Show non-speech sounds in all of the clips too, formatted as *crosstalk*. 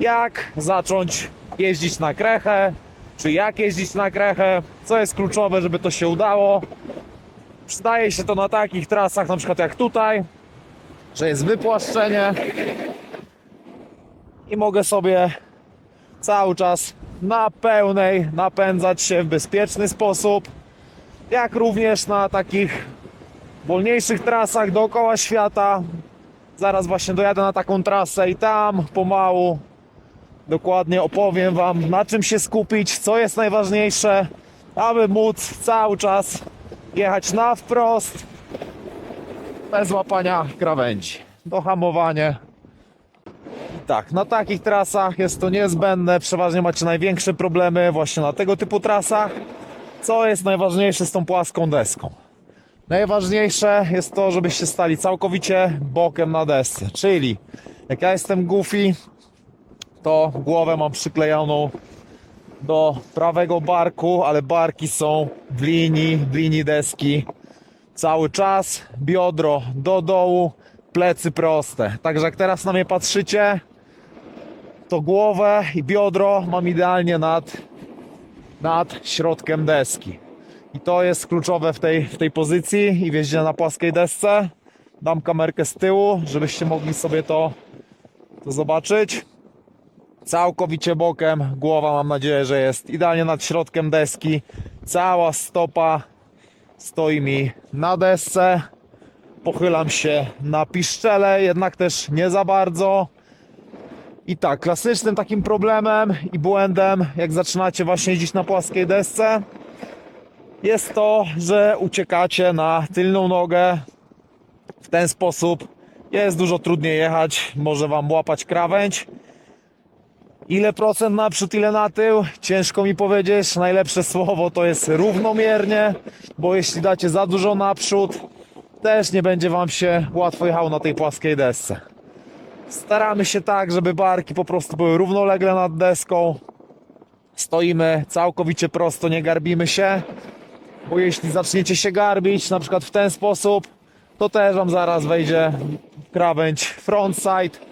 jak zacząć jeździć na krechę, czy jak jeździć na krechę, co jest kluczowe, żeby to się udało. Przydaje się to na takich trasach, na przykład jak tutaj, że jest wypłaszczenie i mogę sobie cały czas na pełnej napędzać się w bezpieczny sposób, jak również na takich wolniejszych trasach dookoła świata. Zaraz właśnie dojadę na taką trasę i tam pomału dokładnie opowiem Wam, na czym się skupić, co jest najważniejsze, aby móc cały czas jechać na wprost bez łapania krawędzi. Dohamowanie. I tak, na takich trasach jest to niezbędne. Przeważnie macie największe problemy właśnie na tego typu trasach. Co jest najważniejsze z tą płaską deską? Najważniejsze jest to, żebyście stali całkowicie bokiem na desce. Czyli jak ja jestem goofy, to głowę mam przyklejoną do prawego barku, ale barki są w linii, w linii deski cały czas, biodro do dołu, plecy proste. Także jak teraz na mnie patrzycie, to głowę i biodro mam idealnie nad, nad środkiem deski. I to jest kluczowe w tej, w tej pozycji i w jeździe na płaskiej desce. Dam kamerkę z tyłu, żebyście mogli sobie to, to zobaczyć całkowicie bokiem. Głowa mam nadzieję, że jest idealnie nad środkiem deski. Cała stopa stoi mi na desce. Pochylam się na piszczele, jednak też nie za bardzo. I tak, klasycznym takim problemem i błędem, jak zaczynacie właśnie jeździć na płaskiej desce, jest to, że uciekacie na tylną nogę. W ten sposób jest dużo trudniej jechać, może wam łapać krawędź. Ile procent naprzód, ile na tył? Ciężko mi powiedzieć. Najlepsze słowo to jest równomiernie, bo jeśli dacie za dużo naprzód, też nie będzie Wam się łatwo jechało na tej płaskiej desce. Staramy się tak, żeby barki po prostu były równolegle nad deską. Stoimy całkowicie prosto, nie garbimy się, bo jeśli zaczniecie się garbić, na przykład w ten sposób, to też Wam zaraz wejdzie krawędź frontside.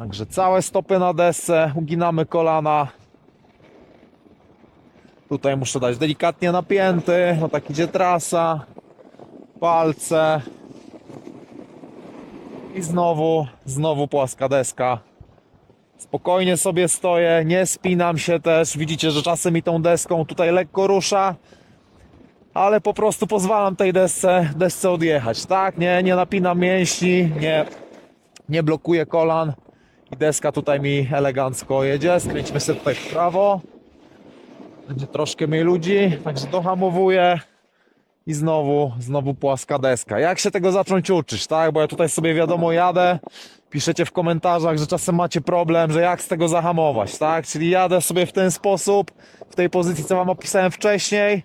Także całe stopy na desce, uginamy kolana. Tutaj muszę dać delikatnie napięty, no tak idzie trasa. Palce. I znowu, znowu płaska deska. Spokojnie sobie stoję, nie spinam się też. Widzicie, że czasem mi tą deską tutaj lekko rusza. Ale po prostu pozwalam tej desce, desce odjechać, tak? Nie, nie napinam mięśni, nie, nie blokuję kolan i deska tutaj mi elegancko jedzie. Skręćmy sobie tutaj w prawo. Będzie troszkę mniej ludzi, także dohamowuję i znowu, znowu płaska deska. Jak się tego zacząć uczyć, tak? Bo ja tutaj sobie wiadomo jadę, piszecie w komentarzach, że czasem macie problem, że jak z tego zahamować, tak? Czyli jadę sobie w ten sposób, w tej pozycji, co wam opisałem wcześniej.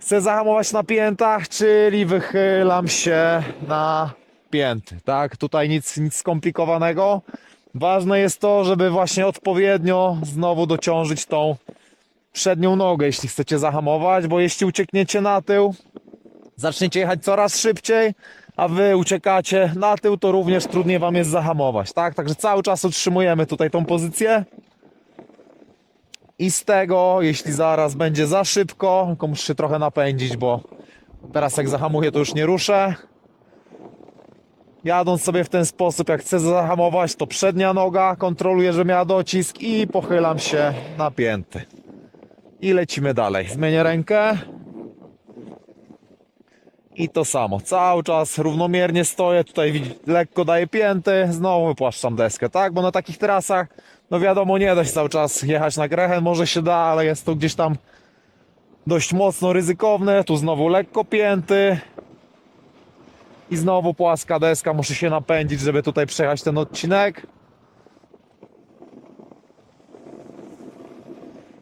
Chcę zahamować na piętach, czyli wychylam się na tak? Tutaj nic, nic skomplikowanego. Ważne jest to, żeby właśnie odpowiednio znowu dociążyć tą przednią nogę, jeśli chcecie zahamować, bo jeśli uciekniecie na tył, zaczniecie jechać coraz szybciej, a wy uciekacie na tył, to również trudniej wam jest zahamować, tak? Także cały czas utrzymujemy tutaj tą pozycję. I z tego, jeśli zaraz będzie za szybko, tylko muszę się trochę napędzić, bo teraz jak zahamuję, to już nie ruszę. Jadąc sobie w ten sposób, jak chcę zahamować, to przednia noga kontroluje, że miała docisk i pochylam się na pięty. I lecimy dalej. Zmienię rękę. I to samo. Cały czas równomiernie stoję. Tutaj lekko daję pięty. Znowu wypłaszczam deskę, tak? Bo na takich trasach, no wiadomo, nie da się cały czas jechać na grechę. Może się da, ale jest to gdzieś tam dość mocno ryzykowne. Tu znowu lekko pięty. I znowu płaska deska. Muszę się napędzić, żeby tutaj przejechać ten odcinek.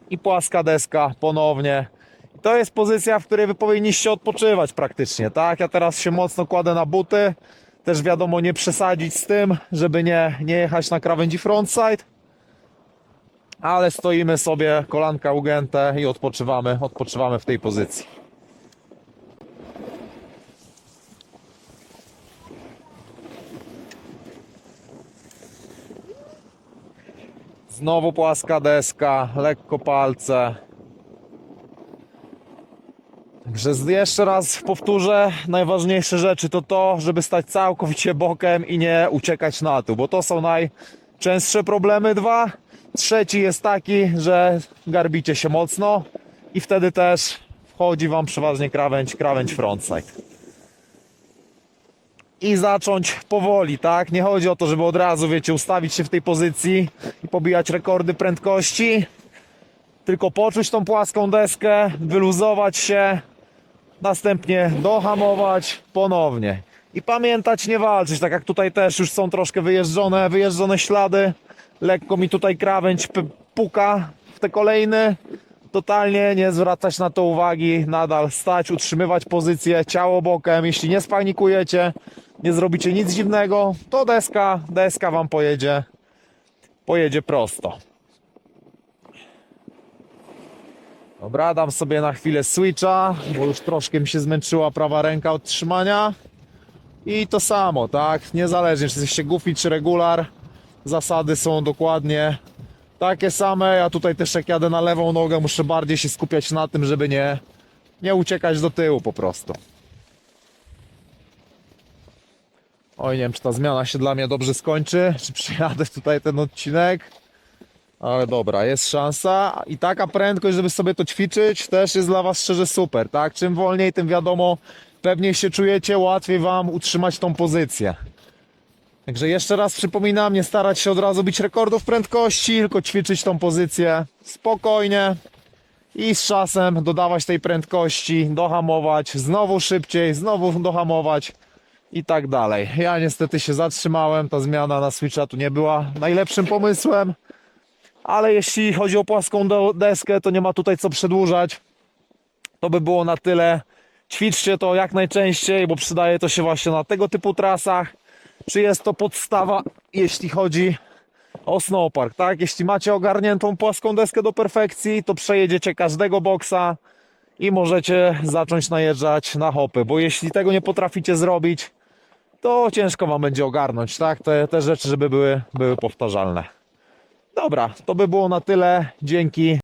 i płaska deska ponownie. I To jest pozycja, w której wy powinniście odpoczywać praktycznie, tak? Ja teraz się mocno kładę na buty. Też wiadomo, nie przesadzić z tym, żeby nie, nie jechać na krawędzi frontside. Ale stoimy sobie, kolanka ugięte i odpoczywamy, odpoczywamy w tej pozycji. Znowu płaska deska, lekko palce. Także jeszcze raz powtórzę, najważniejsze rzeczy to to, żeby stać całkowicie bokiem i nie uciekać na tył, bo to są najczęstsze problemy dwa. Trzeci jest taki, że garbicie się mocno i wtedy też wchodzi Wam przeważnie krawędź, krawędź frontside. I zacząć powoli, tak? Nie chodzi o to, żeby od razu, wiecie, ustawić się w tej pozycji i pobijać rekordy prędkości, tylko poczuć tą płaską deskę, wyluzować się, następnie dohamować ponownie. I pamiętać nie walczyć, tak jak tutaj też już są troszkę wyjeżdżone, wyjeżdżone ślady. Lekko mi tutaj krawędź puka w te kolejny. Totalnie nie zwracać na to uwagi, nadal stać, utrzymywać pozycję, ciało bokiem. Jeśli nie spanikujecie, nie zrobicie nic dziwnego, to deska, deska wam pojedzie, pojedzie prosto. Dobra, dam sobie na chwilę switcha, bo już troszkę mi się zmęczyła prawa ręka od trzymania. I to samo, tak? Niezależnie czy jesteście goofy czy regular, zasady są dokładnie takie same. Ja tutaj też jak jadę na lewą nogę, muszę bardziej się skupiać na tym, żeby nie, nie uciekać do tyłu po prostu. Oj, nie wiem, czy ta zmiana się dla mnie dobrze skończy, *laughs* czy przyjadę tutaj ten odcinek. Ale dobra, jest szansa i taka prędkość, żeby sobie to ćwiczyć, też jest dla Was szczerze super, tak? Czym wolniej, tym wiadomo, pewniej się czujecie, łatwiej Wam utrzymać tą pozycję. Także jeszcze raz przypominam, nie starać się od razu bić rekordów prędkości, tylko ćwiczyć tą pozycję spokojnie i z czasem dodawać tej prędkości, dohamować, znowu szybciej, znowu dohamować i tak dalej. Ja niestety się zatrzymałem, ta zmiana na Switcha tu nie była najlepszym pomysłem, ale jeśli chodzi o płaską deskę, to nie ma tutaj co przedłużać. To by było na tyle. Ćwiczcie to jak najczęściej, bo przydaje to się właśnie na tego typu trasach. Czy jest to podstawa, jeśli chodzi o snowpark, tak? Jeśli macie ogarniętą płaską deskę do perfekcji, to przejedziecie każdego boksa i możecie zacząć najeżdżać na hopy, bo jeśli tego nie potraficie zrobić, to ciężko wam będzie ogarnąć, tak? Te, te rzeczy, żeby były, były powtarzalne. Dobra, to by było na tyle. Dzięki.